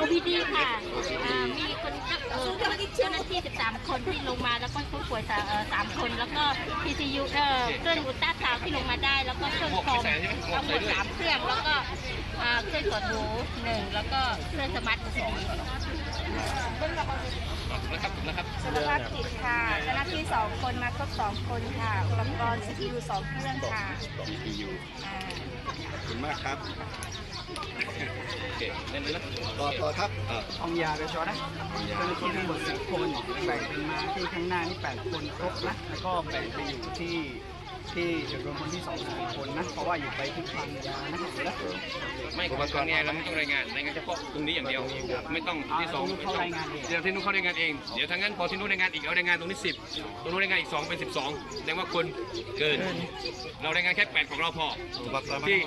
OPD ค่ะอ่ามีคนเอ่อเจ้าหน้าที่ 13 คนที่ลงมาแล้วก็ผู้ป่วยสาเอ่อสามคน แล้วก็ PCU เอ่อเครื่องอุลตราซาวด์ที่ลงมาได้ แล้วก็เครื่องคอมทั้งหมดสามเครื่องแล้วก็อ่าเครื่องตรวจหูหนึ่งแล้วก็เครื่องสมาร์ท OPD นะครับนะครับสุขภาพจิตค่ะเจ้าหน้าที่สองคนมาครบสองคนค่ะอุปกรณ์ CPU สองเครื่องค่ะสอ่าขอบคุณมากครับโอเคเล่นเลยนะต่อต่อครับเอ่อห้องยาโดยเฉพาะนะเจ้าหน้าที่ทั้งหมด10คน แบ่งเป็นมาที่ข้างหน้านี่8คนครบนะ แล้วก็แบ่งไปอยู่ที่ ที่จุดรวมคนที่2 4คนนะ เพราะว่าอยู่ไปที่คลังยานะแล้วไม่อุปกรณ์เนี่ยเราไม่ต้องรายงานรายงานเฉพาะตรงนี้อย่างเดียว ไม่ต้องที่สองเขารายงานเองเดี๋ยวที่นู้นเขารายงานเอง เดี๋ยวทางนั้นพอที่นู้นรายงานอีกเอารายงานตรงนี้สิบตรงนู้นรายงานอีกสองเป็นสิบสองแสดงว่าคนเกิน เรารายงานแค่แปดของเราพออุปกรณ์ที่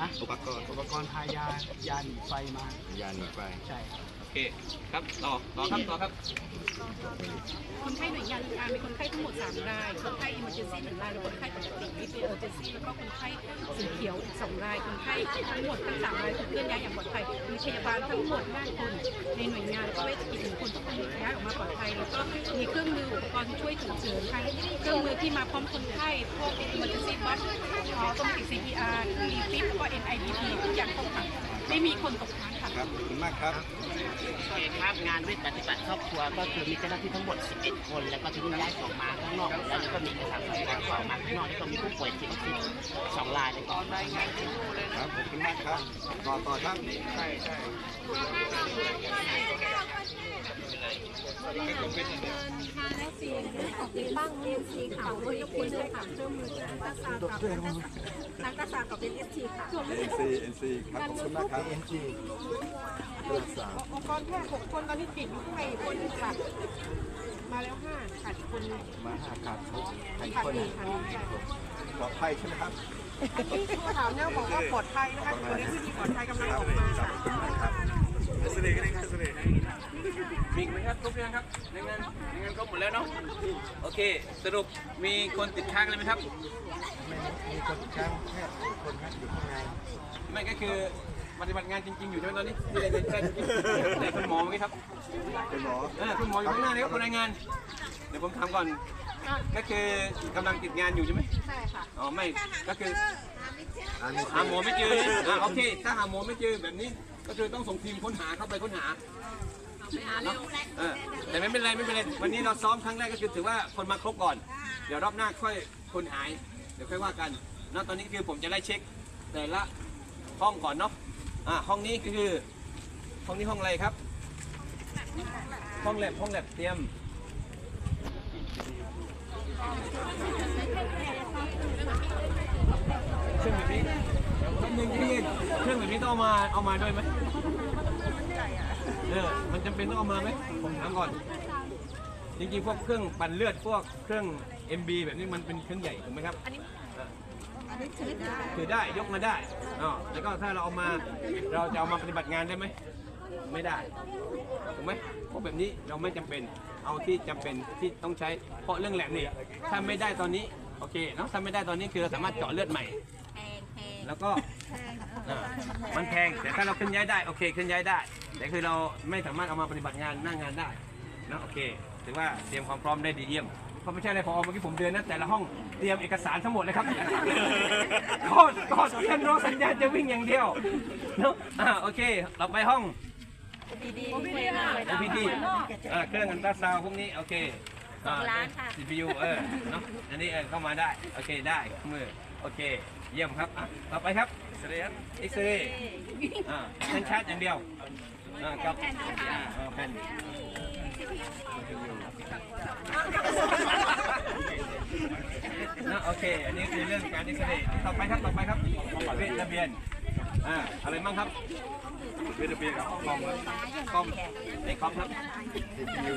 ฮะอุปกรณ์อุปกรณ์พายายาหนีไฟมายาหนีไฟใช่ครับโอ เคครับต่อต่อครับต่อครับ คนไข้หน่วยงานอามีคนไข้ทั้งหมด3ราย คนไข้ emergency หนึ่งรายและคนไข้ปกติไม่เป็น emergency แล้วก็คนไข้สีเขียวอีก2ราย คนไข้ทั้งหมดทั้ง3รายถูกเคลื่อนย้ายอย่างปลอดภัย มีพยาบาลทั้งหมด5คนในหน่วยงานแล้วก็เวชกิจหนึ่งคนทุกคนย้ายออกมาปลอดภัย แล้วก็มีเครื่องมืออุปกรณ์ช่วยฉุกเฉินทั้งเครื่องมือที่มาพร้อมคนไข้ พวก emergency box ออโตเมติก CPR มีฟิปแล้วก็ NIDP ทุกอย่างครบครัน ไม่มีคนตกค้างค่ะ ครับขอบคุณมากครับ โอเคครับงานวิทย์ปฏิบัติครอบครัวก็คือมีเจ้าหน้าที่ทั้งหมด 11 คน แล้วก็ที่ย้ายออกมาข้างนอกหมดแล้วแล้วก็มีเอกสารสำคัญออกมาข้างนอกแล้วก็มีผู้ป่วยจิตเวชสองรายเลยก็ครับขอบคุณมากครับ ต่อต่อครับตั้งเรียน สีขาวด้วยยกคนเลยค่ะเครื่องมือตาซากับนักตาซากับเป็นเอสทีค่ะ NC NC ครับขอบคุณมากครับ NC รักษาองค์กรแพทย์หกคนตอนนี้ติดอยู่ข้างในคนนึงค่ะ มาแล้วห้าขาดอีกคนนึงมาห้าขาดใครขาดคนหนึ่งค่ะปลอดภัยใช่ไหมครับอันนี้โทรถามเนี่ยบอกว่าปลอดภัยนะคะอยู่ในพื้นที่ปลอดภัยกำลังออกมาค่ะมีอี กไหมครับครบยังครับรายงานรายงานครบหมดแล้วเนาะโอเค สรุปมีคนติดค้างเลยไหมครับ มีคนแค่แค่คนครับอยู่ข้างในไม่ก็คือปฏิบัติงานจริงๆอยู่ใช่ไหมตอนนี้ที่รายงานแค่แต่คุณหมอเมื่อกี้ครับเป็นหมอเออคุณหมออยู่ข้างหน้าเลยครับคนรายงาน เดี๋ยวผมถามก่อน ก็คือกำลังติดงานอยู่ใช่ไหมใช่ค่ะ อ๋อไม่ ก็คืออันนี้หาหมอไม่เจออ่าโอเค ถ้าหาหมอไม่เจอแบบนี้ ก็คือต้องส่งทีมค้นหาเข้าไปค้นหา เนอะเออแต่ไม่เป็นไรไม่เป็นไรวันนี้เราซ้อมครั้งแรกก็คือถือว่าคนมาครบก่อน เดี๋ยวรอบหน้าค่อยคนหาย เดี๋ยวค่อยว่ากันนะตอนนี้คือผมจะไล่เช็ค แต่ละห้องก่อนเนาะอ่าห้องนี้ก็คือ ห้องนี้ห้องอะไรครับ ห้องแลบห้องแลบเตรียมเครื่องแบบนี้เครื่องแบบนี้ต้องเอามาเอามาด้วยไหม ออมันจำเป็นต้องเอามาไหมผมถามก่อน จริงๆ พวกเครื่องปั่นเลือดพวกเครื่อง MB แบบนี้มันเป็นเครื่องใหญ่ถูกไหมครับ อันนี้ถือได้ยกมาได้อ๋อแล้วก็ถ้าเราเอามาเราจะเอามาปฏิบัติงานได้ไหมไม่ได้ถูกไหมพวกแบบนี้เราไม่จำเป็นเอาที่จำเป็นที่ต้องใช้เพราะเรื่องแหลมนี่ถ้าไม่ได้ตอนนี้โอเคเนาะถ้าไม่ได้ตอนนี้คือเราสามารถเจาะเลือดใหม่ แล้วก็อ่า มันแพงแต่ถ้าเราเคลื่อนย้ายได้โอเคเคลื่อนย้ายได้ แต่คือเราไม่สามารถเอามาปฏิบัติงานหน้างานได้นะโอเคถือว่าเตรียมความพร้อมได้ดีเยี่ยมเพราะไม่ใช่อะไรพอเมื่อกี้ผมเดินนะแต่ละห้องเตรียมเอกสารทั้งหมดเลยครับโคตรโคตรเส้นรถสัญญาณจะวิ่งอย่างเดียวเนอะอ่าโอเค เราไปห้อง OPD OPD อ่าเครื่องอันตราซาวด์พวกนี้โอเคอ่สองล้านค่ะ CPU เออเนาะอันนี้เออเข้ามาได้ โอเคได้มือโอเค เยี่ยมครับอะต่อไปครับเอ็ กซเรย์เอ็กซเรย์อ่าแผ่นชาร์จอย่างเดียวอ่ากับอ่าเอาแผ่นนะโอเค อันนี้คือเรื่องการเอ็กซเรย์ต่อไปครับต่อไปครับเวทระเบียนอ่าอะไรบ้างครับเวทระเบียนกับคอมครับคอมในคอมครับ CPU